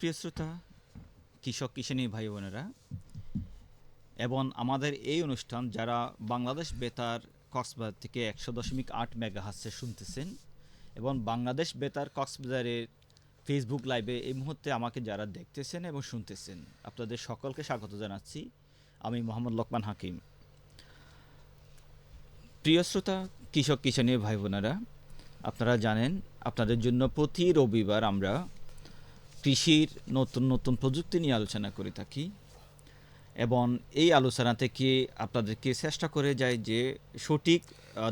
সুপ্রিয় শ্রোতা, কৃষক কিষানী ভাই বোনেরা, এবং আমাদের এই অনুষ্ঠান যারা বাংলাদেশ বেতার কক্সবাজার থেকে একশো দশমিক আট মেগা হাসে শুনতেছেন এবং বাংলাদেশ বেতার কক্সবাজারের ফেসবুক লাইভে এই মুহূর্তে আমাকে যারা দেখতেছেন এবং শুনতেছেন, আপনাদের সকলকে স্বাগত জানাচ্ছি। আমি মোহাম্মদ লোকমান হাকিম। প্রিয় শ্রোতা, কৃষক কিষানী ভাই বোনেরা, আপনারা জানেন, আপনাদের জন্য প্রতি রবিবার আমরা কৃষির নতুন নতুন প্রযুক্তি নিয়ে আলোচনা করে থাকি এবং এই আলোচনা থেকে আপনাদেরকে চেষ্টা করে যায় যে সঠিক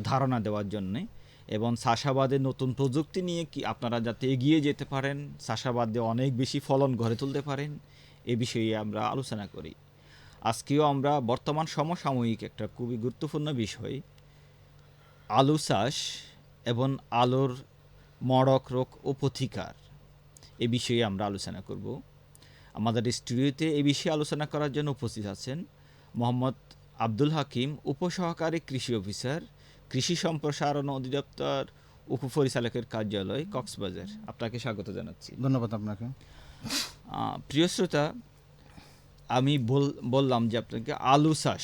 ধারণা দেওয়ার জন্যে এবং চাষাবাদের নতুন প্রযুক্তি নিয়ে কি আপনারা যাতে এগিয়ে যেতে পারেন, চাষাবাদে অনেক বেশি ফলন গড়ে তুলতে পারেন, এ বিষয়ে আমরা আলোচনা করি। আজকেও আমরা বর্তমান সমসাময়িক একটা খুবই গুরুত্বপূর্ণ বিষয়, আলু চাষ এবং আলোর মড়ক রোগ ও প্রতিকার। এ বিষয়ে আমরা আলোচনা করব। আমাদের স্টুডিওতে এ বিষয়ে আলোচনা করার জন্য উপস্থিত আছেন মোহাম্মদ আব্দুল হাকিম উপসহকারী কৃষি অফিসার কৃষি সম্প্রসারণ অধিদপ্তর উপপরিচালকের কার্যালয় কক্সবাজার। আপনাকে স্বাগত জানাচ্ছি। ধন্যবাদ আপনাকে। প্রিয় শ্রোতা আমি বল- বললাম যে আপনাকে আলু চাষ।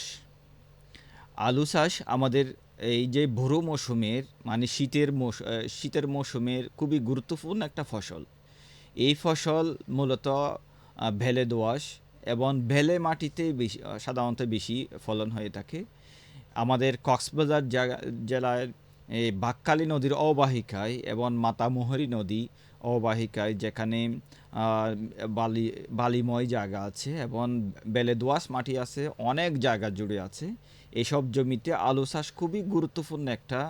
আলু চাষ আমাদের এই যে ভোরো মৌসুমের মানে শীতের শীতের মৌসুমের খুবই গুরুত্বপূর্ণ একটা ফসল। এই ফসল মূলত ভেলে দোআঁশ এবং ভেলে মাটিতে বেশি সাধারণত বেশি ফলন হয়ে থাকে। আমাদের কক্সবাজার জেলার এই বাক্কালী নদীর অববাহিকায় এবং মাতামোহরী নদী অববাহিকায় যেখানে বালি, বালিময় জায়গা আছে এবং বেলে দোয়াশ মাটি আছে, অনেক জায়গা জুড়ে আছে। এসব জমিতে আলু চাষ খুবই গুরুত্বপূর্ণ একটা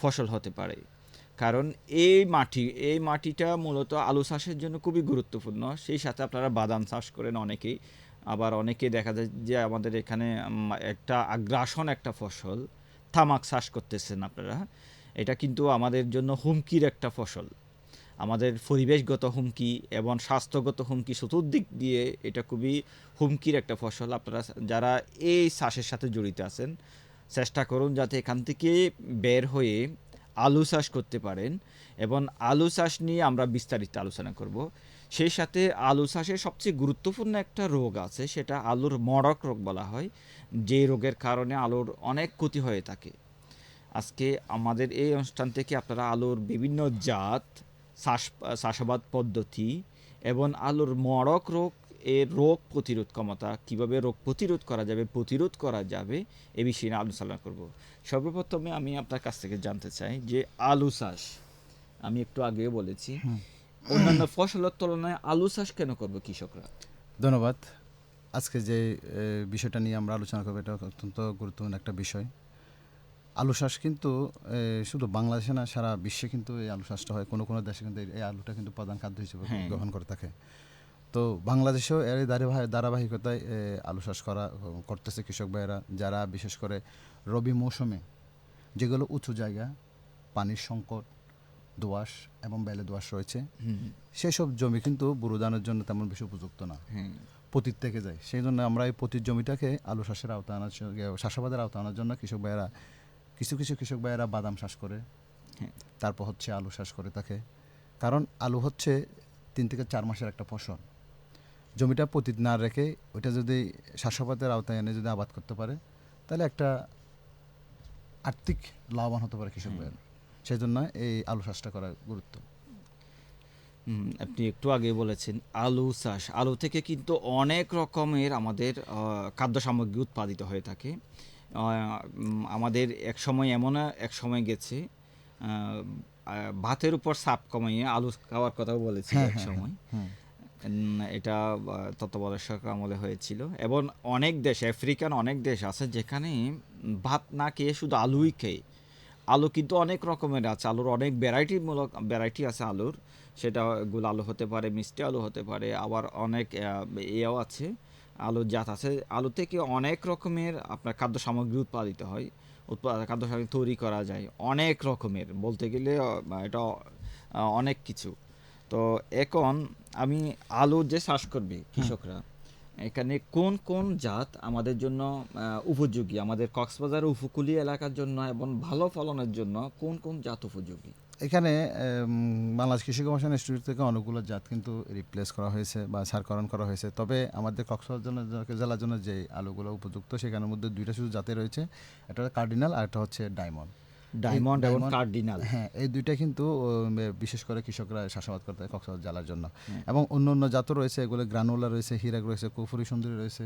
ফসল হতে পারে। কারণ এই মাটি, এই মাটিটা মূলত আলু চাষের জন্য খুবই গুরুত্বপূর্ণ। সেই সাথে আপনারা বাদাম চাষ করেন অনেকেই। আবার অনেকে দেখা যায় যে আমাদের এখানে একটা আগ্রাসন একটা ফসল, তামাক চাষ করতেছেন আপনারা। এটা কিন্তু আমাদের জন্য হুমকির একটা ফসল। আমাদের পরিবেশগত হুমকি এবং স্বাস্থ্যগত হুমকি চতুর্দিক দিয়ে এটা খুবই হুমকির একটা ফসল। আপনারা যারা এই চাষের সাথে জড়িত আছেন, চেষ্টা করুন যাতে এখান থেকে বের হয়ে আলু চাষ করতে পারেন এবং আলু চাষ নিয়ে আমরা বিস্তারিত আলোচনা করব। সেই সাথে আলু চাষের সবচেয়ে গুরুত্বপূর্ণ একটা রোগ আছে, সেটা আলুর মড়ক রোগ বলা হয়। যে রোগের কারণে আলুর অনেক ক্ষতি হয়ে থাকে। আজকে আমাদের এই অনুষ্ঠান থেকে আপনারা আলুর বিভিন্ন জাত, চাষ, চাষাবাদ পদ্ধতি এবং আলুর মড়ক রোগ এর রোগ প্রতিরোধ ক্ষমতা কীভাবে রোগ প্রতিরোধ করা যাবে প্রতিরোধ করা যাবে এ বিষয়ে নিয়ে আলোচনা করব। সর্বপ্রথমে আমি আপনার কাছ থেকে জানতে চাই যে আলু চাষ আমি একটু আগেও বলেছি অন্যান্য ফসলের তুলনায় আলু চাষ কেন করবে কৃষকরা? ধন্যবাদ। আজকে যে বিষয়টা নিয়ে আমরা আলোচনা করব এটা অত্যন্ত গুরুত্বপূর্ণ একটা বিষয়। আলু চাষ কিন্তু শুধু বাংলাদেশে না সারা বিশ্বে কিন্তু এই আলু চাষটা হয়। কোনো কোনো দেশে কিন্তু এই- আলুটা কিন্তু প্রধান খাদ্য হিসেবে হ্যাঁ। গ্রহণ করে থাকে। তো বাংলাদেশেও এর ধারাবাহিকতায় আলু চাষ করা করতেছে কৃষক ভাইয়েরা যারা বিশেষ করে রবি মৌসুমে যেগুলো উঁচু জায়গা পানির সংকট দোআঁশ এবং বেলে দোআঁশ রয়েছে সেসব জমি কিন্তু ধানের জন্য তেমন বেশি উপযুক্ত না। হ্যাঁ। পতির থেকে যায়। সেই জন্য আমরা এই পতির জমিটাকে আলু চাষের আওতা আনার চাষাবাদের আওতা আনার জন্য কৃষক ভাইয়েরা কিছু কিছু কৃষক ভাইয়েরা বাদাম চাষ করে হ্যাঁ। তারপর হচ্ছে আলু চাষ করে থাকে কারণ আলু হচ্ছে তিন থেকে চার মাসের একটা ফসল। জমিটা পতিত না রেখে ওইটা যদি চাষাবাদের আওতায় এনে যদি আবাদ করতে পারে তাহলে একটা আর্থিক লাভবান হতে পারে কৃষক ভাইয়েরা। সেই জন্য এই আলু চাষটা করা গুরুত্ব। আপনি একটু আগে বলেছেন আলু চাষ। আলু থেকে কিন্তু অনেক রকমের আমাদের খাদ্য সামগ্রী উৎপাদিত হয়ে থাকে। আমাদের এক সময় এমন এক সময় গেছে ভাতের উপর সাপ কমাইয়ে আলু খাওয়ার কথাও বলেছিল হ্যাঁ, এক হ্যাঁ, সময়। উম, এটা তত্ত্বাবধায়ক আমলে হয়েছিল। এবং অনেক দেশ, আফ্রিকান অনেক দেশ আছে যেখানে ভাত না খেয়ে শুধু আলুই খেয়ে। আলু কিন্তু অনেক রকমের আছে, আলুর অনেক ভ্যারাইটি মূলক ভ্যারাইটি আছে আলুর। সেটা গোল আলু হতে পারে, মিষ্টি আলু হতে পারে, আবার অনেক এও আছে। আলুর জাত আছে। আলু থেকে অনেক রকমের আপনার খাদ্য সামগ্রী উৎপাদিত হয়। উৎপাদন খাদ্য সামগ্রী তৈরি করা যায়। অনেক রকমের বলতে গেলে এটা অনেক কিছু। তো এখন আমি আলুর যে চাষ করবে কৃষকরা এখানে কোন কোন জাত আমাদের জন্য উপযোগী? আমাদের কক্সবাজার উপকূলীয় এলাকার জন্য এবং ভালো ফলনের জন্য কোন কোন জাত উপযোগী? এখানে বাংলাদেশ কৃষি গবেষণা ইনস্টিটিউট থেকে অনেকগুলো জাত কিন্তু রিপ্লেস করা হয়েছে বা সারকরণ করা হয়েছে। তবে আমাদের কক্সবাজার জন্য জেলার জন্য যে আলুগুলো উপযুক্ত সেখানের মধ্যে দুইটা শুধু জাতে রয়েছে। একটা কার্ডিনাল আর একটা হচ্ছে ডায়মন্ড ডায়মন্ড এবং কার্ডিনাল হ্যাঁ এই দুইটা কিন্তু বিশেষ করে কৃষকরা চাষাবাদ করতে হয় কক্সবাজার জেলার জন্য। এবং অন্য অন্য জাতও রয়েছে এগুলো গ্রানোলা রয়েছে হিরাক রয়েছে কুফুরি সুন্দরী রয়েছে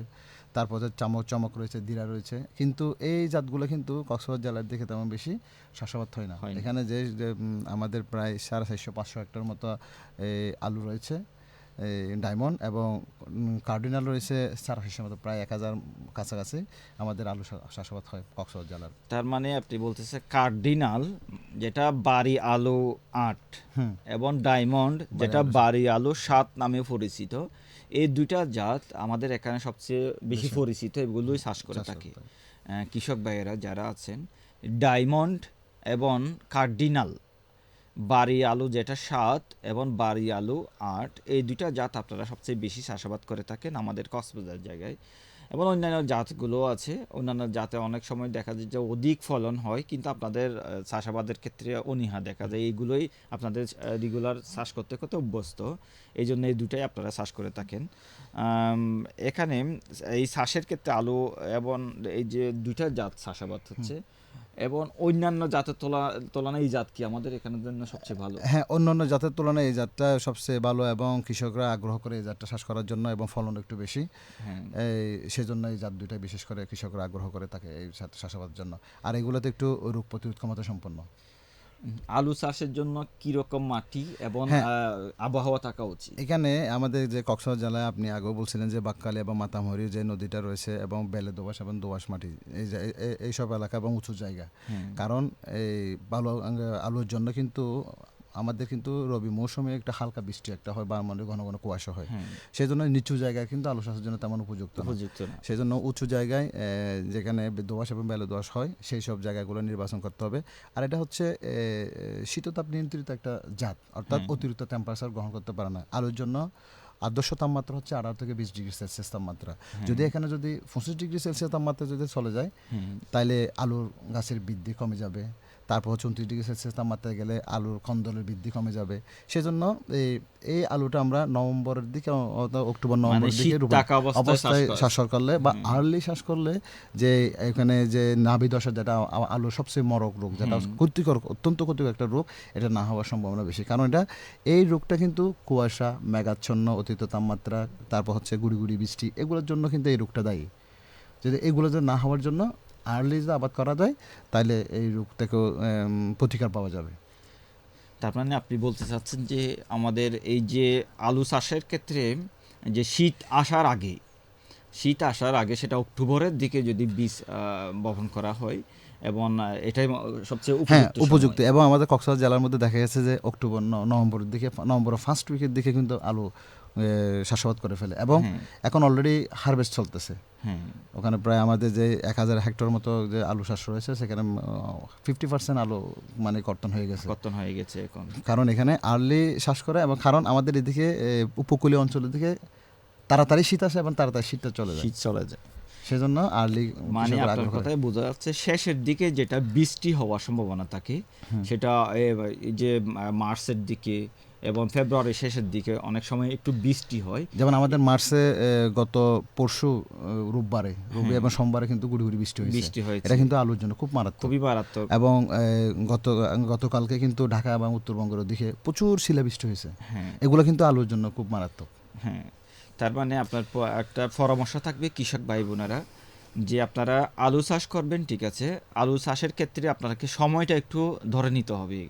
তারপর চামক চমক রয়েছে দিরা রয়েছে। কিন্তু এই জাতগুলো কিন্তু কক্সবাজার জেলার দিকে তেমন বেশি চাষাবাদ হয় না। এখানে যে আমাদের প্রায় সাড়ে চারশো পাঁচশো হেক্টর মতো এই আলু রয়েছে। ডায়মন্ড এবং কার্ডিনাল রয়েছে সাড়ে চারশো মতো প্রায় এক হাজার কাছাকাছি আমাদের আলু চাষাবাদ হয় কক্সবাজার জেলার। তার মানে আপনি বলতেছে কার্ডিনাল যেটা বাড়ি আলু আট এবং ডায়মন্ড যেটা বাড়ি আলু সাত নামে পরিচিত। এই দুইটা জাত আমাদের এখানে সবচেয়ে বেশি পরিচিত এগুলোই চাষ করে থাকে। কৃষক ভাইয়েরা যারা আছেন ডায়মন্ড এবং কার্ডিনাল বাড়ি আলু যেটা সাত এবং বাড়ি আলু আট, এই দুইটা জাত আপনারা সবচেয়ে বেশি চাষাবাদ করে থাকেন আমাদের কক্সবাজার জায়গায়। এবং অন্যান্য জাতগুলো আছে। অন্যান্য জাতে অনেক সময় দেখা যায় যে অধিক ফলন হয়, কিন্তু আপনাদের চাষাবাদের ক্ষেত্রে অনীহা দেখা যায়। এইগুলোই আপনাদের রেগুলার চাষ করতে করতে অভ্যস্ত। এই জন্য এই দুটাই আপনারা চাষ করে থাকেন। এখানে এই চাষের ক্ষেত্রে আলু এবং এই যে দুইটা জাত চাষাবাদ হচ্ছে। এবং অন্যান্য জাতের তোলা তুলনায় এই জাত কি আমাদের এখানের জন্য সবচেয়ে ভালো? হ্যাঁ অন্যান্য জাতের তুলনায় এই জাতটা সবচেয়ে ভালো এবং কৃষকরা আগ্রহ করে এই জাতটা চাষ করার জন্য এবং ফলন একটু বেশি। হ্যাঁ। এই সেজন্য এই জাত দুইটা বিশেষ করে কৃষকরা আগ্রহ করে থাকে এই জাত- চাষাবাদের জন্য। আর এগুলোতে একটু রোগ প্রতিরোধ ক্ষমতা সম্পন্ন। আলু চাষের জন্য কি রকম মাটি এবং হ্যাঁ। আবহাওয়া থাকা উচিত এখানে আমাদের যে কক্সবাজার জেলায় আপনি আগেও বলছিলেন যে বাক্কালি এবং মাতামহরি যে নদীটা রয়েছে এবং বেলে দোবাস এবং দোবাস মাটি এই এইসব এলাকা এবং উঁচু জায়গা। কারণ এই ভালো আলুর জন্য কিন্তু আমাদের কিন্তু রবি মৌসুমে একটা হালকা বৃষ্টি একটা হয় বা ঘন ঘন কুয়াশা হয়। সেই জন্য নিচু জায়গায় কিন্তু আলু চাষের জন্য তেমন উপযুক্ত উপযুক্ত সেই জন্য উঁচু জায়গায় যেখানে দোয়াশ এবং বেলে দোয়াশ হয় সেই সব জায়গাগুলো নির্বাচন করতে হবে। আর এটা হচ্ছে শীততাপ নিয়ন্ত্রিত একটা জাত অর্থাৎ। অতিরিক্ত টেম্পারেচার গ্রহণ করতে পারে না। আলুর জন্য আদর্শ তাপমাত্রা হচ্ছে আঠারো থেকে বিশ ডিগ্রি সেলসিয়াস তাপমাত্রা। যদি এখানে যদি পঁচিশ ডিগ্রি সেলসিয়াস তাপমাত্রা যদি চলে যায় তাহলে আলুর গাছের বৃদ্ধি কমে যাবে। তারপর হচ্ছে উনত্রিশ ডিগ্রি সেলসিয়াস তাপমাত্রায় গেলে আলুর কন্দলের বৃদ্ধি কমে যাবে। সেজন্য এই এই আলুটা আমরা নভেম্বরের দিকে অক্টোবর মানে নভেম্বরের দিকে থাকা অবস্থায় অবস্থায় শ্বাস করলে বা আর্লি শ্বাস করলে যে এখানে যে নাভি দশা যেটা আলুর সবচেয়ে মরক রোগ যেটা ক্ষতিকর অত্যন্ত ক্ষতিকর একটা রোগ এটা না হওয়ার সম্ভাবনা বেশি। কারণ এটা এই রোগটা কিন্তু কুয়াশা মেঘাচ্ছন্ন অতিরিক্ত তাপমাত্রা তারপর হচ্ছে গুড়ি গুড়ি বৃষ্টি এগুলোর জন্য কিন্তু এই রোগটা দায়ী। যদি এগুলো যদি না হওয়ার জন্য আর্লি যদি আবাদ করা যায় তাহলে এই রোগ থেকেও প্রতিকার পাওয়া যাবে। তার মানে আপনি বলতে চাচ্ছেন যে আমাদের এই যে আলু চাষের ক্ষেত্রে যে শীত আসার আগে শীত আসার আগে সেটা অক্টোবরের দিকে যদি বীজ বপন করা হয় এবং এটাই সবচেয়ে হ্যাঁ উপযুক্ত এবং আমাদের কক্সবাজার জেলার মধ্যে দেখা গেছে যে অক্টোবর নভেম্বরের দিকে নভেম্বরের ফার্স্ট উইকের দিকে কিন্তু আলু চাষাবাদ করে ফেলে। এবং। এখন অলরেডি হারভেস্ট চলতেছে। ওখানে প্রায় আমাদের যে এক হাজার হেক্টর মতো যে আলু চাষ রয়েছে সেখানে ফিফটি পার্সেন্ট আলু মানে কর্তন হয়ে গেছে। কর্তন হয়ে গেছে এখন। কারণ এখানে আর্লি চাষ করে এবং কারণ আমাদের এদিকে উপকূলীয় অঞ্চলের দিকে তাড়াতাড়ি শীত আসে এবং তাড়াতাড়ি শীতটা চলে যায়। শীত চলে যায়। সেজন্য আর্লি মানে আপনার কথায় বোঝা যাচ্ছে শেষের দিকে যেটা বৃষ্টি হওয়ার সম্ভাবনা থাকে সেটা যে মার্চের দিকে এবং ফেব্রুয়ারির শেষের দিকে অনেক সময় একটু বৃষ্টি হয়। যেমন আমাদের মার্চে গত পরশু রোববারে রবি এবং সোমবারে কিন্তু গুড়ি গুড়ি বৃষ্টি হয়েছে। হ্যাঁ। বৃষ্টি হয়েছে। এটা কিন্তু আলুর জন্য খুব মারাত্মক। খুবই মারাত্মক। এবং গত গতকালকে কিন্তু ঢাকা এবং উত্তরবঙ্গের দিকে প্রচুর শিলাবৃষ্টি হয়েছে। হ্যাঁ। এগুলো কিন্তু আলুর জন্য খুব মারাত্মক। হ্যাঁ। তার মানে আপনার একটা পরামর্শ থাকবে কৃষক ভাই বোনেরা যে আপনারা আলু চাষ করবেন ঠিক আছে? আলু চাষের ক্ষেত্রে আপনাকে সময়টা একটু ধরে নিতে হবে।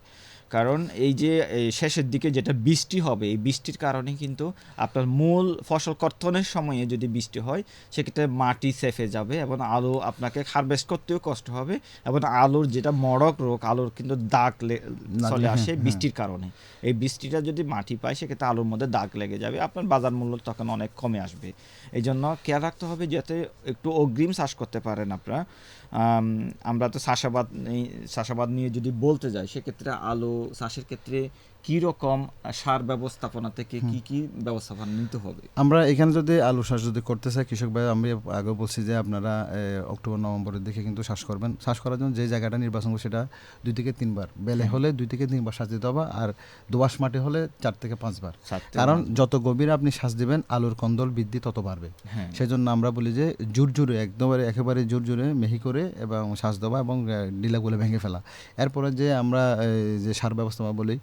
কারণ এই যে শেষের দিকে যেটা বৃষ্টি হবে এই বৃষ্টির কারণে কিন্তু আপনার মূল ফসল কর্তনের সময়ে যদি বৃষ্টি হয় সেক্ষেত্রে মাটি সেফে যাবে এবং আলু আপনাকে হারভেস্ট করতেও কষ্ট হবে এবং আলুর যেটা মড়ক রোগ আলুর কিন্তু দাগ চলে আসে হ্যাঁ। বৃষ্টির কারণে। এই বৃষ্টিটা যদি মাটি পায় সেক্ষেত্রে আলুর মধ্যে দাগ লেগে যাবে আপনার বাজার মূল্য তখন অনেক কমে আসবে। এই জন্য খেয়াল রাখতে হবে যাতে একটু অগ্রিম চাষ করতে পারেন আপনারা। আমরা তো চাষাবাদ চাষাবাদ নিয়ে যদি বলতে যাই সেক্ষেত্রে আলু চাষের ক্ষেত্রে কি রকম সার ব্যবস্থাপনা থেকে কি কি ব্যবস্থাপনা নিতে হবে? আমরা এখানে যদি আলু চাষ যদি করতে চাই কৃষক ভাই আমি আগে বলছি যে আপনারা অক্টোবর নভেম্বরের দিকে কিন্তু চাষ করবেন। চাষ করার জন্য যে জায়গাটা নির্বাচন করবে সেটা দুই থেকে তিনবার। বেলে হলে দুই থেকে তিনবার সাজ দিতে হবে আর দোয়াশ মাটি হলে চার থেকে পাঁচবার। কারণ যত গভীরে আপনি শ্বাস দিবেন আলুর কন্দল বৃদ্ধি তত বাড়বে। হ্যাঁ। সেই জন্য আমরা বলি যে জোর জোরে একদমবারে একেবারে জোর জোরে মেহি করে এবং শ্বাস দেওয়া এবং ডিলাগুলো ভেঙে ফেলা। এরপরে যে আমরা যে সার ব্যবস্থা বলি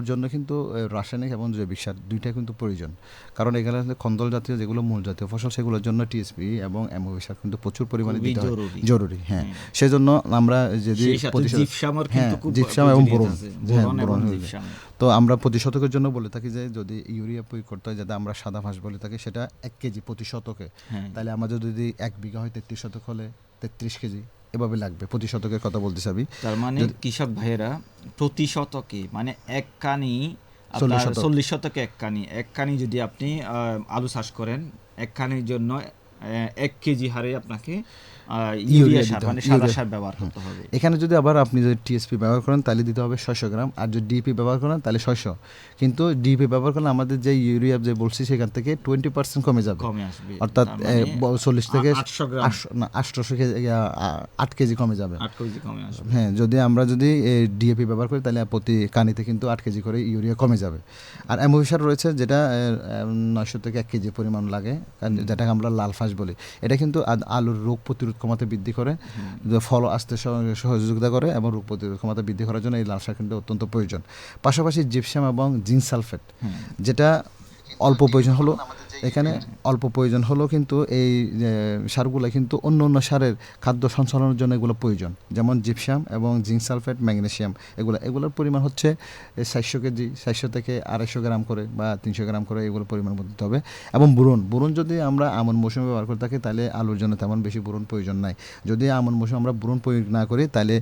আলুর জন্য কিন্তু রাসায়নিক এবং জৈবিক সার দুইটা কিন্তু প্রয়োজন কারণ এখানে খন্দল জাতীয় যেগুলো মূল জাতীয় ফসল সেগুলোর জন্য টিএসপি এবং এমওবি সার কিন্তু প্রচুর পরিমাণে দিতে হয় জরুরি। হ্যাঁ হুম। সেজন্য আমরা যদি সেই জিপসামের হ্যাঁ, জিপসাম এবং প্রয়োজনীয়তা বোরন। হ্যাঁ। জিপসাম। তো আমরা প্রতি শতকের জন্য বলে থাকি যে যদি ইউরিয়া প্রয়োগ করতে হয় যাতে আমরা সাদা ফাঁস বলে থাকি সেটা এক কেজি প্রতি শতকে হ্যাঁ তাহলে আমাদের যদি এক বিঘা হয় তেত্রিশ শতক হলে তেত্রিশ কেজি এভাবে লাগবে প্রতি শতকের কথা বলতে চাবি তার মানে কৃষক ভাইয়েরা প্রতি শতকে মানে এক কানি চল্লিশ শতক। এক কানি এক কানি যদি আপনি আহ, আলু চাষ করেন এক কানির জন্য এক কেজি হারে আপনাকে ইউরিয়া সার মানে সাদা সার ব্যবহার করতে হবে। এখানে যদি আবার আপনি যদি টিএসপি ব্যবহার করেন তাহলে দিতে হবে ছয়শো গ্রাম আর যদি ডিপি ব্যবহার করেন তাহলে ছয়শো। কিন্তু ডিপি ব্যবহার করলে আমাদের যে ইউরিয়া যে বলছি সেখান থেকে টোয়েন্টি পার্সেন্ট কমে যাবে। কমে আসবে। অর্থাৎ মানে চল্লিশ থেকে আটশো গ্রাম। না আটশোশো কেজি আট কেজি কমে যাবে। আট কেজি কমে আসবে। হ্যাঁ যদি আমরা যদি ডিএপি ব্যবহার করি তাহলে প্রতি কানিতে কিন্তু আট কেজি করে ইউরিয়া কমে যাবে। আর অ্যামোভি সার রয়েছে যেটা নয়শো থেকে এক কেজি পরিমাণ লাগে যেটাকে আমরা লাল ফাঁস বলি। এটা কিন্তু আলুর রোগ প্রতিরোধ ক্ষমতা বৃদ্ধি করে ফল আসতে সহ- সহযোগিতা করে এবং রোগ প্রতিরোধ ক্ষমতা বৃদ্ধি করার জন্য এই লাল শাক কিন্তু অত্যন্ত প্রয়োজন। পাশাপাশি জিপসাম এবং জিঙ্ক সালফেট যেটা অল্প প্রয়োজন হলো এখানে অল্প প্রয়োজন হলো কিন্তু এই সারগুলো কিন্তু অন্য অন্য সারের খাদ্য সঞ্চালনের জন্য এগুলো প্রয়োজন। যেমন জিপসাম এবং জিঙ্ক সালফেট ম্যাগনেসিয়াম এগুলো। এগুলোর পরিমাণ হচ্ছে চারশো কেজি চারশো থেকে আড়াইশো গ্রাম করে বা তিনশো গ্রাম করে এগুলো পরিমাণ দিতে হবে। এবং বুরন। বুরন যদি আমরা আমন মৌসুমে ব্যবহার করে থাকি তাহলে আলুর জন্য তেমন বেশি বুরন প্রয়োজন নাই। যদি আমন মৌসুমে আমরা বুরন প্রয়োগ না করি তাহলে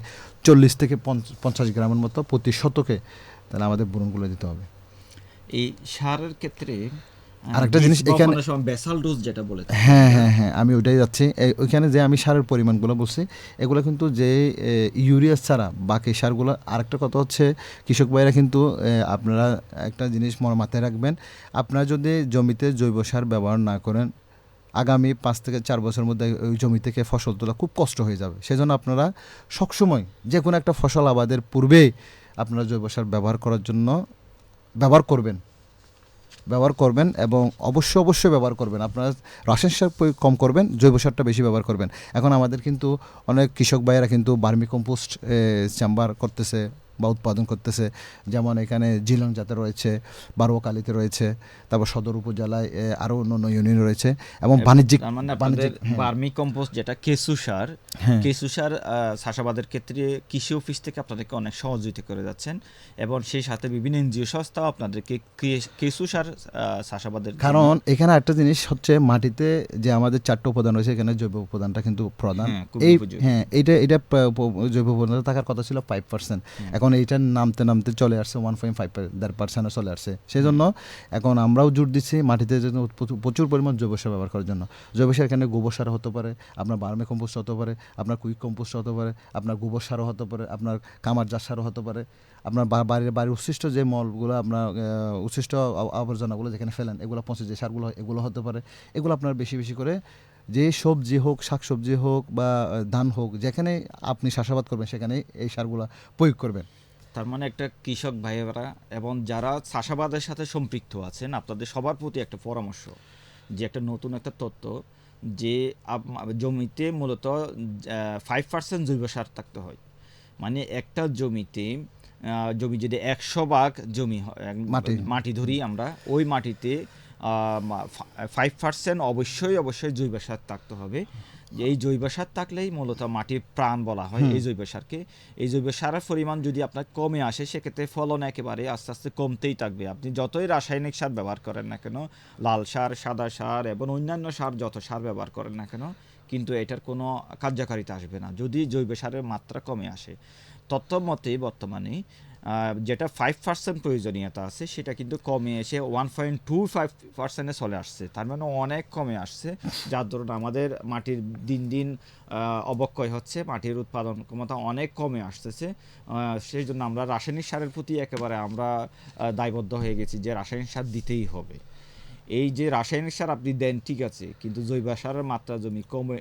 চল্লিশ থেকে পঞ্চাশ গ্রামের মতো প্রতি শতকে তাহলে আমাদের বুরনগুলো দিতে হবে। এই সারের ক্ষেত্রে আরেকটা জিনিস এখানে- বেসাল ডোজ যেটা বলে হ্যাঁ হ্যাঁ হ্যাঁ আমি ওইটাই যাচ্ছি। ওইখানে যে আমি সারের পরিমাণগুলো বলছি এগুলো কিন্তু যে ইউরিয়া ছাড়া বাকি সারগুলো আরেকটা কথা হচ্ছে কৃষক ভাইরা কিন্তু আপনারা একটা জিনিস মনে মাথায় রাখবেন আপনারা যদি জমিতে জৈব সার ব্যবহার না করেন আগামী পাঁচ থেকে চার বছরের মধ্যে ওই জমি থেকে ফসল তোলা খুব কষ্ট হয়ে যাবে। সেজন্য আপনারা সবসময় যে কোনো একটা ফসল আবাদের পূর্বেই আপনারা জৈব সার ব্যবহার করার জন্য ব্যবহার করবেন। ব্যবহার করবেন এবং অবশ্য অবশ্যই ব্যবহার করবেন। আপনারা রাসায়নিক সার কম করবেন, জৈব সারটা বেশি ব্যবহার করবেন। এখন আমাদের কিন্তু অনেক কৃষক ভাইয়েরা কিন্তু বার্মি কম্পোস্ট চেম্বার করতেছে। বা উৎপাদন করতেছে। যেমন এখানে জিলং জাতে রয়েছে বারোয়াকালিতে রয়েছে তারপর সদর উপজেলায় আরও অন্য অন্য ইউনিয়ন রয়েছে এবং বাণিজ্যিক মানে বাণিজ্যিক হ্যাঁ। বার্মি কম্পোস্ট যেটা কেঁচু সার হ্যাঁ। কেঁচু সার চাষাবাদের ক্ষেত্রে কৃষি অফিস থেকে আপনাদেরকে অনেক সহযোগিতা করে যাচ্ছেন এবং সেই সাথে বিভিন্ন এনজিও সংস্থাও আপনাদেরকে কে- কেঁচু সার চাষাবাদের কারণ এখানে একটা জিনিস হচ্ছে মাটিতে যে আমাদের চারটে উপাদান রয়েছে এখানে জৈব উপাদানটা কিন্তু প্রধান। হ্যাঁ, এই হ্যাঁ এটা এটা জৈব উপাদান থাকার কথা ছিল ফাইভ পার্সেন্ট এখন এইটা নামতে নামতে চলে আসছে ওয়ান পয়েন্ট ফাইভ দেড় পার্সেন্টে চলে আসছে। সেই জন্য এখন আমরাও জোর দিচ্ছি মাটিতে যেন প্রচুর- পরিমাণ জৈব সার ব্যবহার করার জন্য। জৈব সার এখানে গোবর সার হতে পারে, আপনার বার্মে কম্পোস্ট হতে পারে, আপনার কুইক কম্পোস্ট হতে পারে, আপনার গোবর সারও হতে পারে, আপনার কামার জাত সারও হতে পারে। আপনার বাড়ির বাড়ির উচ্ছিষ্ট যে মলগুলো আপনার উচ্ছিষ্ট আবর্জনাগুলো যেখানে ফেলেন, এগুলো পচে যে সারগুলো, এগুলো হতে পারে। এগুলো আপনার বেশি বেশি করে যে সবজি হোক শাকসবজি হোক বা ধান হোক যেখানে আপনি চাষাবাদ করবেন সেখানে এই সারগুলো প্রয়োগ করবেন তার মানে একটা কৃষক ভাইয়েরা এবং যারা চাষাবাদের সাথে সম্পৃক্ত আছেন আপনাদের সবার প্রতি একটা পরামর্শ যে একটা নতুন একটা তথ্য যে জমিতে মূলত ফাইভ পার্সেন্ট জৈব সার থাকতে হয় মানে একটা জমিতে জমি যদি একশো ভাগ জমি হয় মাটি। মাটি ধরি আমরা ওই মাটিতে ফাইভ পার্সেন্ট অবশ্যই অবশ্যই জৈব সার থাকতে হবে। এই জৈব সার থাকলেই মূলত মাটির প্রাণ বলা হয় এই জৈব সারকে। এই জৈব সারের পরিমাণ যদি আপনার কমে আসে সেক্ষেত্রে ফলন একেবারে আস্তে আস্তে কমতেই থাকবে। আপনি যতই রাসায়নিক সার ব্যবহার করেন না কেন লাল সার সাদা সার এবং অন্যান্য সার যত সার ব্যবহার করেন না কেন কিন্তু এটার কোনো কার্যকারিতা আসবে না। যদি জৈব সারের মাত্রা কমে আসে তথ্য মতে বর্তমানে যেটা ফাইভ পার্সেন্ট প্রয়োজনীয়তা আছে, সেটা কিন্তু কমে এসে ওয়ান পয়েন্ট টু ফাইভ পার্সেন্টে চলে আসছে। তার মানে অনেক কমে আসছে, যার ধরুন আমাদের মাটির দিন দিন অবক্ষয় হচ্ছে, মাটির উৎপাদন ক্ষমতা অনেক কমে আসতেছে। সেই জন্য আমরা রাসায়নিক সারের প্রতি একেবারে আমরা দায়বদ্ধ হয়ে গেছি যে রাসায়নিক সার দিতেই হবে। এই যে রাসায়নিক সার আপনি দেন, ঠিক আছে, কিন্তু জৈব সারের মাত্রা জমি কমে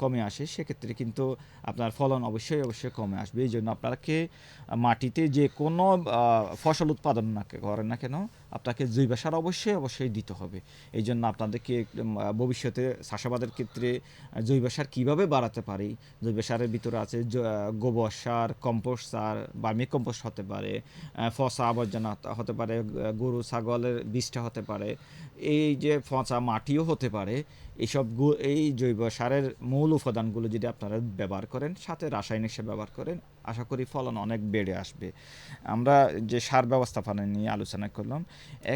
কমে আসে, সেক্ষেত্রে কিন্তু আপনার ফলন অবশ্যই অবশ্যই কমে আসবে। এই জন্য আপনাকে মাটিতে যে কোনো ফসল উৎপাদন না করেন না কেন আপনাকে জৈব সার অবশ্যই অবশ্যই দিতে হবে। এই জন্য আপনাদেরকে ভবিষ্যতে চাষাবাদের ক্ষেত্রে জৈব সার কীভাবে বাড়াতে পারি? জৈব সারের ভিতরে আছে গোবর সার, কম্পোস্ট সার বার্মি কম্পোস্ট হতে পারে ফসা আবর্জনা হতে- পারে গরু, ছাগলের বীজটা হতে পারে। এই যে পচা মাটিও হতে পারে। এইসব এই জৈব সারের মূল উপাদানগুলো যদি আপনারা ব্যবহার করেন সাথে রাসায়নিক সার ব্যবহার করেন আশা করি ফলন অনেক বেড়ে আসবে। আমরা যে সার ব্যবস্থাপনা নিয়ে আলোচনা করলাম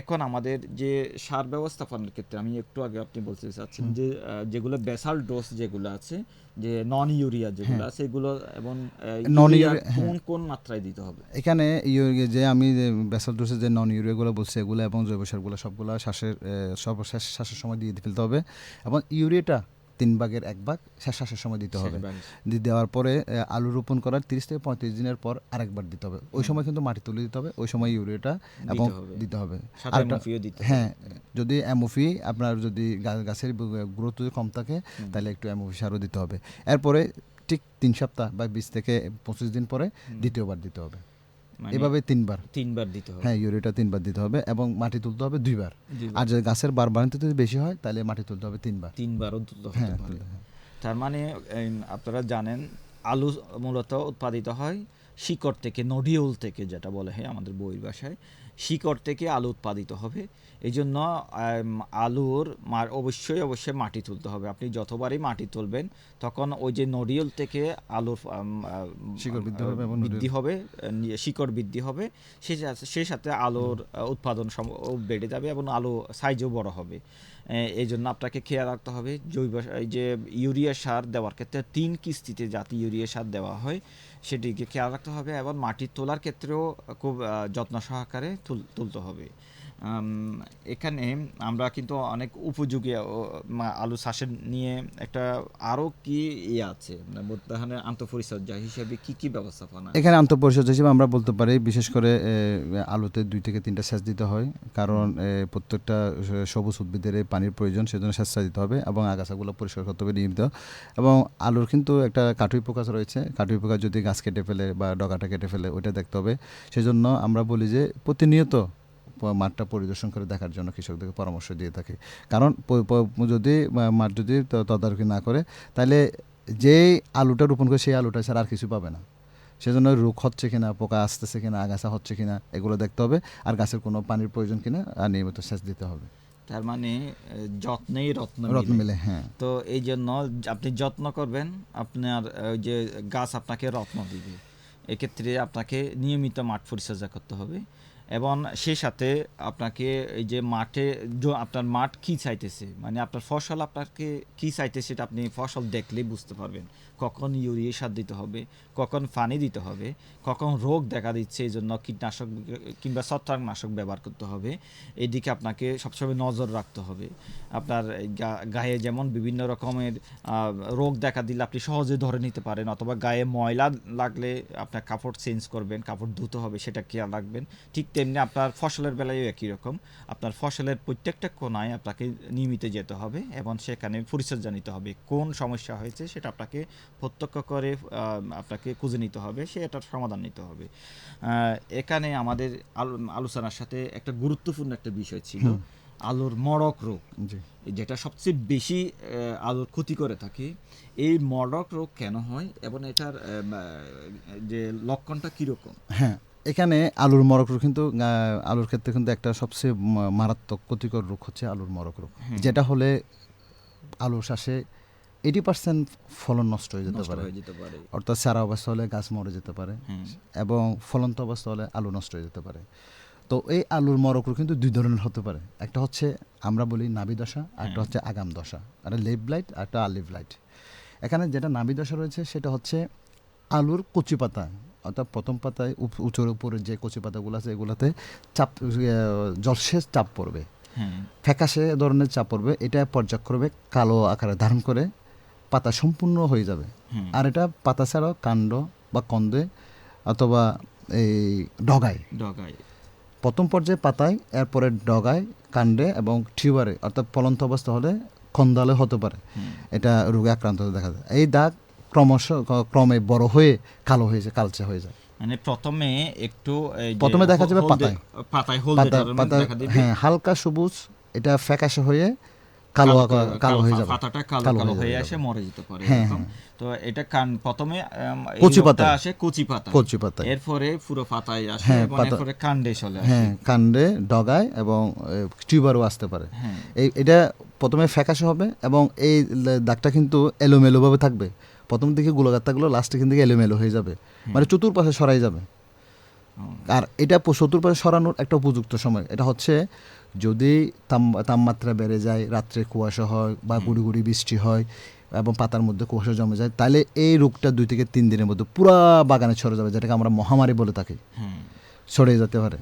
এখন আমাদের যে সার ব্যবস্থাপনার ক্ষেত্রে আমি একটু আগে আপনি বলতে চাচ্ছেন যে যেগুলো বেসাল ডোজ যেগুলো আছে যে নন ইউরিয়া যেগুলো আছে এগুলো এবং নন ইউরিয়া হ্যাঁ। কোন কোন মাত্রায় দিতে হবে? এখানে ইউরিয়া যে আমি যে বেসাল ডোসে যে নন ইউরিয়াগুলো বলছি এগুলো এবং জৈব সারগুলো সবগুলো শ্বাসের সর্বশেষ শ্বাসের সময় দিয়ে ফেলতে হবে। এবং ইউরিয়াটা তিন ভাগের এক ভাগ শেষ শ্বাসের সময় দিতে হবে। দেওয়ার পরে আলু রোপণ করার তিরিশ থেকে পঁয়ত্রিশ দিনের পর আরেকবার দিতে হবে। ওই সময় কিন্তু মাটি তুলে দিতে হবে ওই সময় ইউরিয়াটা এবং দিতে হবে। হ্যাঁ যদি এমওফি আপনার যদি গাছের গ্রোথ যদি কম থাকে তাহলে একটু এমওফি সারও দিতে হবে। এরপরে ঠিক তিন সপ্তাহ বা বিশ থেকে পঁচিশ দিন পরে দ্বিতীয়বার দিতে হবে। এভাবে তিনবার। তিনবার দিতে হবে। হ্যাঁ ইউরিয়াটা তিনবার দিতে হবে এবং মাটি তুলতে হবে দুইবার। আর যদি গাছের বার বাড়াতে যদি বেশি হয় তাহলে মাটি তুলতে হবে তিনবার। তিনবারও হ্যাঁ তুলতে হবে। তার মানে আপনারা জানেন আলু মূলত উৎপাদিত হয় শিকড় থেকে নডিউল থেকে যেটা বলে হয় আমাদের বইয়ের ভাষায় শিকড় থেকে আলু উৎপাদিত হবে। এই জন্য আলুর মার অবশ্যই অবশ্যই মাটি তুলতে হবে। আপনি যতবারই মাটি তুলবেন তখন ওই যে নডিউল থেকে আলুর বৃদ্ধি হবে শিকড় বৃদ্ধি হবে। সেই সাথে- আলুর উৎপাদন সম- বেড়ে যাবে এবং আলু সাইজও বড় হবে। এই জন্য আপনাকে খেয়াল রাখতে হবে জৈব সা- এই যে ইউরিয়া সার দেওয়ার ক্ষেত্রে তিন কিস্তিতে যাতে ইউরিয়া সার দেওয়া হয়। সেটিকে খেয়াল রাখতে হবে এবং মাটি তোলার ক্ষেত্রেও খুব যত্ন সহকারে তুল- তুলতে হবে। এখানে আমরা কিন্তু অনেক উপযোগী আলু চাষের নিয়ে একটা আরও কি ইয়ে আছে? মানে বর্তমানে আন্তঃপরিচর্যা হিসেবে কি কি ব্যবস্থাপনা এখানে আন্তঃপরিষদ হিসেবে আমরা বলতে পারি, বিশেষ করে আলুতে দুই থেকে তিনটা সেচ দিতে হয়। কারণ প্রত্যেকটা সবুজ উদ্ভিদের পানির প্রয়োজন, সেজন্য সেচ দিতে হবে এবং আগাছাগুলো পরিষ্কার করতে হবে নিয়মিত। এবং আলুর কিন্তু একটা কাঠুই পোকা রয়েছে। কাঠুই পোকা যদি গাছ কেটে ফেলে বা ডগাটা কেটে ফেলে, ওইটা দেখতে হবে। সেজন্য আমরা বলি যে প্রতিনিয়ত মাঠটা পরিদর্শন করে দেখার জন্য কৃষকদেরকে পরামর্শ দিয়ে থাকে। কারণ যদি মাঠ যদি তদারকি না করে তাহলে যেই আলুটা রোপণ করে সেই আলুটা ছাড়া আর কিছু পাবে না। সেজন্য রোগ হচ্ছে কিনা পোকা আসতেছে কিনা আগাছা হচ্ছে কিনা এগুলো দেখতে হবে। আর গাছের কোনো পানির প্রয়োজন কিনা আর নিয়মিত সেচ দিতে হবে। তার মানে যত্নেই রত্ন রত্ন মিলে। মিলে হ্যাঁ। তো এই জন্য আপনি যত্ন করবেন আপনার ওই যে গাছ আপনাকে রত্ন দিবে। এক্ষেত্রে আপনাকে নিয়মিত মাঠ পরিচর্যা করতে হবে। এবং সেই সাথে আপনাকে এই যে মাঠে আপনার মাঠ কি চাইতেছে? মানে আপনার ফসল আপনাকে কি চাইতেছে সেটা আপনি ফসল দেখলেই বুঝতে পারবেন। কখন ইউরিয়া সার দিতে হবে, কখন পানি দিতে হবে, কখন রোগ দেখা দিচ্ছে এই জন্য কীটনাশক কিংবা ছত্রাকনাশক ব্যবহার করতে হবে। এদিকে আপনাকে সবসময় নজর রাখতে হবে। আপনার গায়ে যেমন বিভিন্ন রকমের রোগ দেখা দিলে আপনি সহজে ধরে নিতে পারেন অথবা গায়ে ময়লা লাগলে আপনার কাপড় চেঞ্জ করবেন, কাপড় ধুতে হবে, সেটা খেয়াল রাখবেন। ঠিক তেমনি আপনার ফসলের বেলায়ও একই রকম। আপনার ফসলের প্রত্যেকটা কোনায় আপনাকে নিয়মিত যেতে হবে এবং সেখানে পরিচর্যা নিতে হবে। কোন সমস্যা হয়েছে সেটা আপনাকে প্রত্যক্ষ করে আপনাকে খুঁজে নিতে হবে সে এটার সমাধান নিতে হবে। এখানে আমাদের আলোচনার সাথে একটা গুরুত্বপূর্ণ একটা বিষয় ছিল আলুর মড়ক রোগ। যেটা সবচেয়ে বেশি আলুর ক্ষতি করে থাকে এই মড়ক রোগ কেন হয় এবং এটার যে লক্ষণটা কীরকম? হ্যাঁ এখানে আলুর মরক রোগ কিন্তু আলুর ক্ষেত্রে কিন্তু একটা সবচেয়ে মারাত্মক ক্ষতিকর রোগ হচ্ছে আলুর মরক রোগ। যেটা হলে আলুর শ্বাসে এইটি পার্সেন্ট ফলন নষ্ট হয়ে যেতে পারে। অর্থাৎ সারা অবস্থা হলে গাছ মরে যেতে পারে এবং ফলন্ত অবস্থা হলে আলু নষ্ট হয়ে যেতে পারে। তো এই আলুর মরক রোগ কিন্তু দুই ধরনের হতে পারে। একটা হচ্ছে আমরা বলি নাবি দশা আর একটা হচ্ছে আগাম দশা। আর লেভ লাইট আর একটা আলিভ লাইট। এখানে যেটা নাভি দশা রয়েছে সেটা হচ্ছে আলুর কচি পাতা অর্থাৎ প্রথম পাতায় উঁচুর উপরে যে কচি পাতাগুলো আছে এগুলোতে চাপ ইয়ে, জলসেচ চাপ পড়বে। ফ্যাকাশে ধরনের চাপ পড়বে এটা পর্যায়ক্রমে কালো আকারে ধারণ করে পাতা সম্পূর্ণ হয়ে যাবে। আর এটা পাতা ছাড়াও কাণ্ড বা কন্দে অথবা এই ডগায়। ডগায়। প্রথম পর্যায়ে পাতায় এরপরে ডগায় কাণ্ডে এবং টিউবারে অর্থাৎ ফলন্ত অবস্থা হলে খন্দালে হতে পারে। এটা রোগে আক্রান্ত হতে দেখা যায়। এই দাগ ক্রমশ ক্রমে বড় হয়ে কালো হয়ে যায় কালচে হয়ে যায়। মানে প্রথমে একটু প্রথমে দেখা যাবে পাতায়। পাতায় হলদে পাতা পাতা হ্যাঁ হালকা সবুজ এটা ফ্যাকাশে হয়ে কালো কালো হয়ে যাবে। পাতাটা কালো কালো হয়ে হয়ে। এসে মরে যেতে পারে হ্যাঁ, এরকম। তো এটা কান প্রথমে কচি পাতায়। আসে কচি পাতা কচি পাতায়। এরপরে পুরো পাতায় আসে হ্যাঁ, এবং পাতা- এরপরে কাণ্ডে চলে আসে। হ্যাঁ কাণ্ডে ডগায় এবং টিউবারও আসতে পারে। হ্যাঁ। এই এটা প্রথমে ফ্যাকাশে হবে এবং এই দাগটা কিন্তু এলোমেলোভাবে থাকবে। প্রথম দিকে গোলাঘাত থাকলেও লাস্টে কিন্তু এলোমেলো হয়ে যাবে। মানে চতুর্পাশে সরাই যাবে। আর এটা চতুর্পাশে সরানোর একটা উপযুক্ত সময়। এটা হচ্ছে যদি তাপমাত্রা বেড়ে যায় রাত্রে কুয়াশা হয় বা গুড়ি গুড়ি বৃষ্টি হয় এবং পাতার মধ্যে কুয়াশা জমে যায় তাহলে এই রোগটা দুই থেকে তিন দিনের মধ্যে পুরা বাগানে ছড়ে যাবে যেটাকে আমরা মহামারী বলে থাকি। ছড়িয়ে যেতে পারে।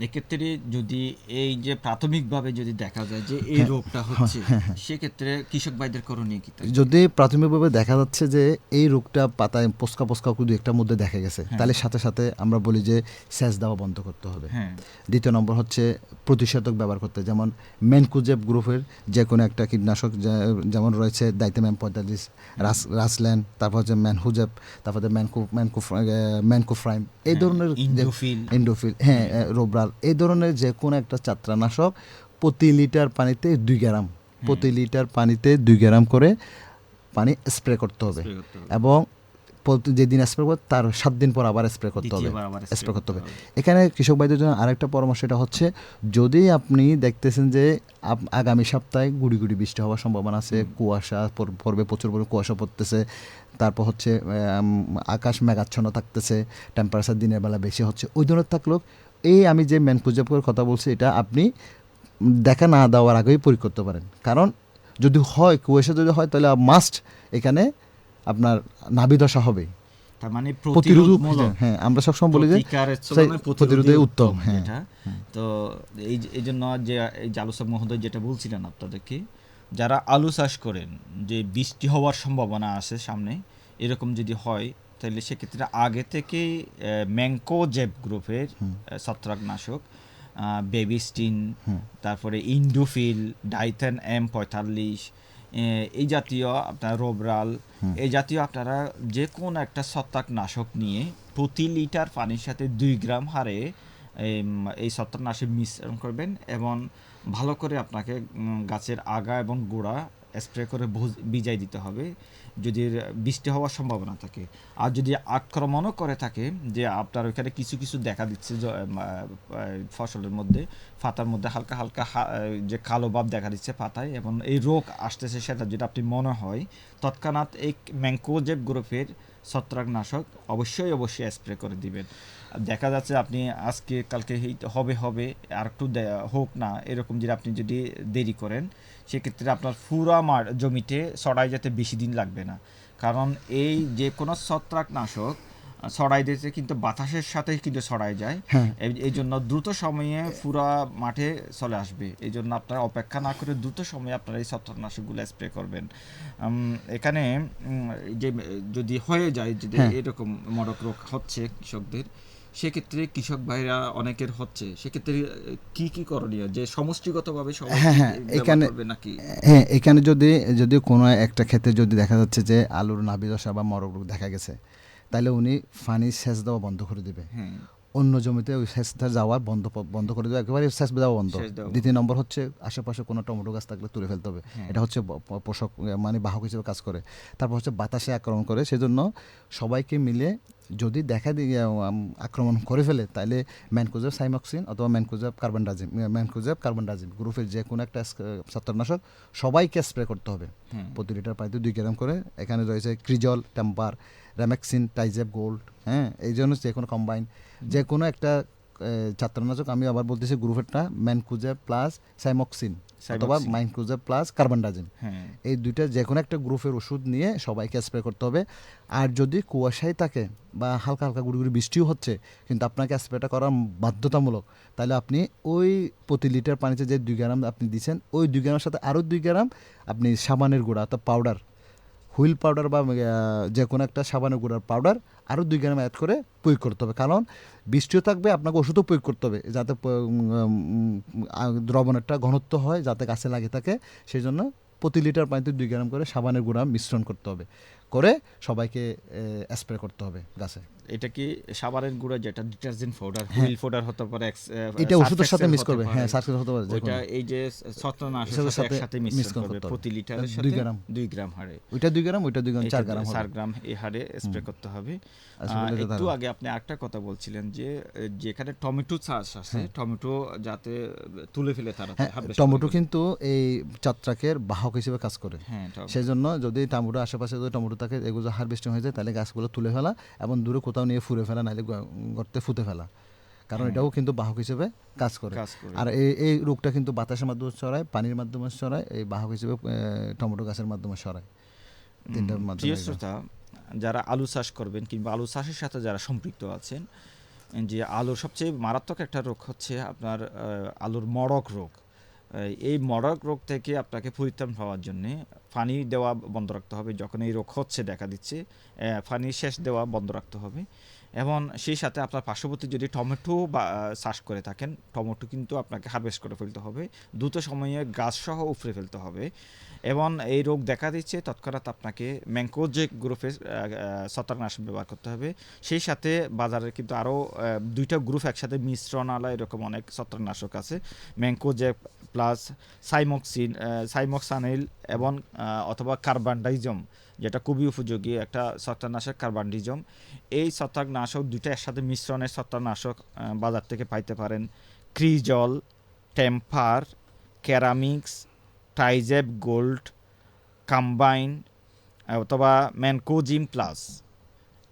এক্ষেত্রে যদি এই যে প্রাথমিকভাবে যদি দেখা যায় যে এই হ্যাঁ, রোগটা হচ্ছে সেক্ষেত্রে কৃষক ভাইদের করণীয় কি যদি প্রাথমিকভাবে দেখা যাচ্ছে যে এই রোগটা পাতায় পোস্কা পোস্কা দু একটার মধ্যে দেখা গেছে তাহলে সাথে সাথে আমরা বলি যে সেচ দেওয়া বন্ধ করতে হবে। হ্যাঁ। দ্বিতীয় নম্বর হচ্ছে প্রতিষেধক ব্যবহার করতে যেমন মেনকুজেব গ্রুপের যে কোনো একটা কীটনাশক যেমন রয়েছে দায়িত্ব পঁয়তাল্লিশ রাস রাসল্যান্ড তারপর হচ্ছে ম্যানহুজেব তারপর ম্যানকু ম্যানকু ম্যানকুফ্রাইম এই ধরনের ইন্ডোফিল। হ্যাঁ আহ, রোবরাল এই ধরনের যে কোনো একটা চাত্রানাশক প্রতি লিটার পানিতে দুই গ্রাম প্রতি লিটার পানিতে দুই গ্রাম করে পানি স্প্রে করতে হবে। এবং যেদিন স্প্রে করবে তার সাত দিন পর আবার স্প্রে করতে হবে। স্প্রে করতে হবে। এখানে কৃষক ভাইদের জন্য আরেকটা পরামর্শ এটা হচ্ছে যদি আপনি দেখতেছেন যে আগামী সপ্তাহে গুড়ি গুড়ি বৃষ্টি হওয়ার সম্ভাবনা আছে কুয়াশা পড়বে প্রচুর পরিমাণে কুয়াশা পড়তেছে তারপর হচ্ছে আকাশ মেঘাচ্ছন্ন থাকতেছে টেম্পারেচার দিনের বেলা বেশি হচ্ছে ওই ধরনের থাকলেও এই আমি যে ম্যান ম্যানকুজেপের কথা বলছি এটা আপনি দেখা না দেওয়ার আগেই প্রয়োগ করতে পারেন। কারণ যদি হয় কুয়াশা যদি হয় তাহলে মাস্ট এখানে আপনার নাভিদশা হবে। তার মানে প্রতিরোধ হ্যাঁ আমরা সবসময় বলি যে তুলনায় প্রতিরোধে উত্তম, হ্যাঁ। তো এই এই জন্য যে এই মহোদয় যেটা বলছিলেন আপনাদেরকে যারা আলু চাষ করেন যে বৃষ্টি হওয়ার সম্ভাবনা আছে সামনে এরকম যদি হয় তাহলে সেক্ষেত্রে আগে থেকেই ম্যাঙ্কো জেব গ্রুপের ছত্রাকনাশক বেবিস্টিন তারপরে ইন্ডোফিল ডাইথেন এম পঁয়তাল্লিশ এই জাতীয় আপনার রোবরাল এই জাতীয় আপনারা যে কোনো একটা ছত্রাকনাশক নিয়ে প্রতি লিটার পানির সাথে দুই গ্রাম হারে এই ছত্রাকনাশক মিশ্রণ করবেন এবং ভালো করে আপনাকে গাছের আগা এবং গোড়া স্প্রে করে বিজায় দিতে হবে, যদি বৃষ্টি হওয়ার সম্ভাবনা থাকে। আর যদি আক্রমণও করে থাকে, যে আপনার ওইখানে কিছু কিছু দেখা দিচ্ছে ফসলের মধ্যে পাতার মধ্যে হালকা হালকা যে কালো ভাব দেখা দিচ্ছে পাতায় এবং এই রোগ আসতেছে সেটা যেটা আপনি মনে হয়, তৎক্ষণাৎ এই ম্যাংকোজেব গ্রুপের ছত্রাকনাশক অবশ্যই অবশ্যই স্প্রে করে দিবেন। দেখা যাচ্ছে আপনি আজকে, কালকে হবে হবে, আর একটু হোক না, এরকম যদি আপনি যদি দেরি করেন, সেক্ষেত্রে আপনার পুরা মার জমিতে ছড়াই যেতে বেশি দিন লাগবে না। কারণ এই যে কোনো ছত্রাকনাশক ছড়াই দিতে কিন্তু বাতাসের সাথে কিন্তু ছড়াই যায়। হ্যাঁ। এই- জন্য দ্রুত সময়ে পুরা মাঠে চলে আসবে। এই জন্য আপনারা অপেক্ষা না করে দ্রুত সময়ে আপনারা এই ছত্রাকনাশকগুলো স্প্রে করবেন। এখানে যে যদি হয়ে যায় যদি হ্যাঁ। এরকম মরক রোগ হচ্ছে কৃষকদের সেক্ষেত্রে কৃষক ভাইরা অনেকের হচ্ছে। সেক্ষেত্রে কি কি করণীয়? যে সমষ্টিগতভাবে সবাই হ্যাঁ, এখানে- নাকি? হ্যাঁ এখানে যদি যদি কোনো একটা ক্ষেত্রে যদি দেখা যাচ্ছে যে আলুর নাবিদশা বা মরক রোগ দেখা গেছে তাহলে উনি পানি সেচ দেওয়া বন্ধ করে দিবে। অন্য জমিতে ওই সেচটা যাওয়া বন্ধ বন্ধ করে দেবে। একেবারে সেচ দেওয়া বন্ধ। দ্বিতীয় নম্বর হচ্ছে আশেপাশে কোনো টমেটো গাছ থাকলে তুলে ফেলতে হবে। এটা হচ্ছে পোষক মানে বাহক হিসেবে কাজ করে। তারপর হচ্ছে বাতাসে আক্রমণ করে। সেজন্য সবাইকে মিলে যদি দেখা দিয়ে আক্রমণ করে ফেলে তাহলে ম্যানকোজেব সাইমক্সিন অথবা mancozeb carbendazim mancozeb carbendazim গ্রুপের যে কোনো একটা ছত্রাকনাশক সবাইকে স্প্রে করতে হবে। প্রতি লিটার পানিতে দুই গ্রাম করে। এখানে রয়েছে ক্রিজল টেম্পার র্যামেক্সিন টাইজেপ গোল্ড হ্যাঁ? এই জন্য যে কোনো কম্বাইন যে কোনো একটা এ, ছত্রাকনাশক আমি আবার বলতেছি গ্রুপেরটা ম্যানকুজেব প্লাস সাইমক্সিন অথবা। মাইনক্রুজার প্লাস কার্বনডাজিম হ্যাঁ। এই দুইটা যে কোনো একটা গ্রুপের ওষুধ নিয়ে সবাইকে স্প্রে করতে হবে। আর যদি কুয়াশায় থাকে বা হালকা হালকা গুড়ি গুড়ি বৃষ্টিও হচ্ছে কিন্তু আপনাকে স্প্রেটা করা বাধ্যতামূলক তাহলে আপনি ওই প্রতি লিটার পানিতে যে দুই গ্রাম আপনি দিচ্ছেন ওই দুই গ্রামের সাথে আরও দুই গ্রাম আপনি সাবানের গুঁড়া অর্থাৎ পাউডার হুইল পাউডার বা যে কোনো একটা সাবানের গুঁড়ার পাউডার আরও দুই গ্রাম অ্যাড করে প্রয়োগ করতে হবে। কারণ বৃষ্টিও থাকবে, আপনাকে ওষুধও প্রয়োগ করতে হবে যাতে দ্রবণেরটা ঘনত্ব হয়, যাতে গাছে লাগে থাকে। সেই জন্য প্রতি লিটার পানিতে দুই গ্রাম করে সাবানের গুঁড়া মিশ্রণ করতে হবে। করে সবাইকে স্প্রে করতে হবে গাছে। এটা কি সাবানের গুঁড়া যেটা ডিটারজেন্ট পাউডার হুইল পাউডার হতে পারে এটা ওষুধের সাথে মিক্স করবে। হ্যাঁ হতে পারে কোনো। এই যে ছত্রনাশকের সাথে সাথে একসাথে করবে হবে। প্রতি লিটারের সাথে গ্রাম। দুই গ্রাম হারে ওইটা দুই গ্রাম ওইটা দুই গ্রাম চার এটা গ্রাম হবে। চার গ্রাম এই হারে স্প্রে করতে হবে। আচ্ছা, একটু আগে আপনি একটা কথা বলছিলেন যে যেখানে টমেটো চাষ আছে টমেটো যাতে তুলে ফেলে তারা হ্যাঁ টমেটো কিন্তু এই ছত্রাকের বাহক হিসেবে কাজ করে। হ্যাঁ টমেটো। যদি টমেটো আশেপাশে যদি টমেটো থাকে এগুলো হারভেস্টিং হয়ে যায় তাহলে গাছগুলো তুলে ফেলা এবং দূরে কোথাও নিয়ে ফুরে ফেলা নাহলে গর্তে ফুতে ফেলা। কারণ এটাও কিন্তু বাহক হিসেবে কাজ করে। আর এই এই রোগটা কিন্তু বাতাসের মাধ্যমে ছড়ায় পানির মাধ্যমে ছড়ায় এই বাহক হিসেবে টমেটো গাছের মাধ্যমে ছড়ায়। তিনটার মাধ্যমে যারা আলু চাষ করবেন কিংবা আলু চাষের সাথে যারা সম্পৃক্ত আছেন যে আলুর সবচেয়ে মারাত্মক একটা রোগ হচ্ছে আপনার আলুর মড়ক রোগ। এই মড়ক রোগ থেকে আপনাকে পরিত্রাণ পাওয়ার জন্য পানি দেওয়া বন্ধ রাখতে হবে। যখন এই রোগ হচ্ছে দেখা দিচ্ছে পানি শেষ দেওয়া বন্ধ রাখতে হবে। এবং সেই সাথে আপনার পার্শ্ববর্তী যদি টমেটো বা চাষ করে থাকেন টমেটো কিন্তু আপনাকে হারভেস্ট করে ফেলতে হবে। দ্রুত সময়ে গাছ সহ উপড়ে ফেলতে হবে। এবং এই রোগ দেখা দিচ্ছে তৎক্ষণাৎ আপনাকে ম্যাঙ্কোজেক আহ, ছত্রাকনাশক ব্যবহার করতে হবে। সেই সাথে বাজারে কিন্তু আরও দুইটা গ্রুপ একসাথে মিশ্রণ আলা এরকম অনেক ছত্রাকনাশক আছে। ম্যাঙ্কোজেক প্লাস সাইমক্সিন সাইমক্সানিল এবং অথবা কার্বানডাইজম, যেটা খুবই উপযোগী একটা ছত্রাকনাশক কার্বানডিজম এই ছত্রাকনাশক দুইটা একসাথে মিশ্রণের ছত্রাকনাশক বাজার থেকে পাইতে পারেন। ক্রিজল, টেম্পার, ক্যারামিক্স টাইজেব গোল্ড, কম্বাইন, অথবা ম্যানকোজিম প্লাস।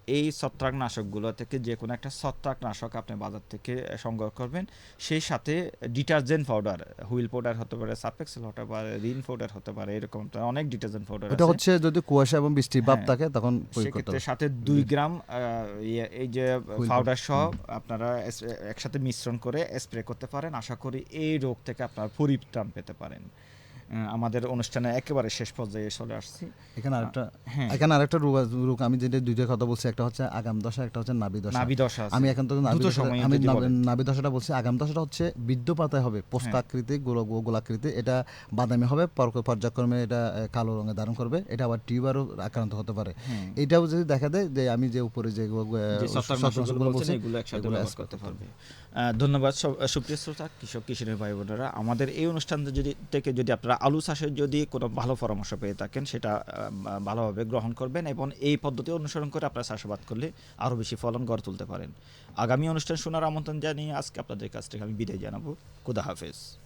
এই ছত্রাকনাশকগুলো থেকে যে কোনো একটা ছত্রাকনাশক আপনি বাজার থেকে সংগ্রহ করবেন। সেই সাথে ডিটারজেন্ট পাউডার হুইল পাউডার হতে পারে সার্ফেক্সেল হতে পারে রিন পাউডার হতে পারে এরকম অনেক ডিটারজেন্ট পাউডার ওটা হচ্ছে যদি কুয়াশা এবং বৃষ্টি ভাব হ্যাঁ। থাকে তখন সেক্ষেত্রে সাথে দুই গ্রাম ইয়ে- এই যে পাউডার। সহ আপনারা একসাথে মিশ্রণ করে স্প্রে করতে পারেন। আশা করি এই রোগ থেকে আপনার পরিত্রাণ পেতে পারেন। আমাদের অনুষ্ঠানে একেবারে শেষ পর্যায়ে চলে আসছি। এখানে আরেকটা হ্যাঁ। এখানে আরেকটা রোগ রোগ আমি যেটা দুইটা কথা বলছি একটা হচ্ছে আগাম দশা একটা হচ্ছে নাবি দশা। নাভি দশা আমি এখন তো দ্রুত দশা- আমি। নাভি দশাটা বলছি আগাম দশাটা হচ্ছে বৃদ্ধ পাতায় হবে পোস্তাকৃতি গোল গোলাকৃতি এটা বাদামি হবে পর- পর্যায়ক্রমে এটা কালো রঙে ধারণ করবে এটা আবার টিউবারও আক্রান্ত হতে পারে। হ্যাঁ। এটাও যদি দেখা দেয় যে আমি যে উপরে যে ছত্রাকনাশকগুলো বলছেন বলছি এগুলো একসাথে করতে পারবে। ধন্যবাদ সব- সুপ্রিয় শ্রোতা, কৃষক কিশোরের ভাই বোনেরা। আমাদের এই অনুষ্ঠান যদি, থেকে যদি আপনারা আলু চাষের যদি কোনো ভালো পরামর্শ পেয়ে থাকেন, সেটা ভালোভাবে গ্রহণ করবেন এবং এই পদ্ধতি অনুসরণ করে আপনারা চাষাবাদ করলে আরও বেশি ফলন গড়ে তুলতে পারেন। আগামী অনুষ্ঠান শোনার আমন্ত্রণ জানিয়ে আজকে আপনাদের কাছ থেকে আমি বিদায় জানাব। খুদা হাফেজ।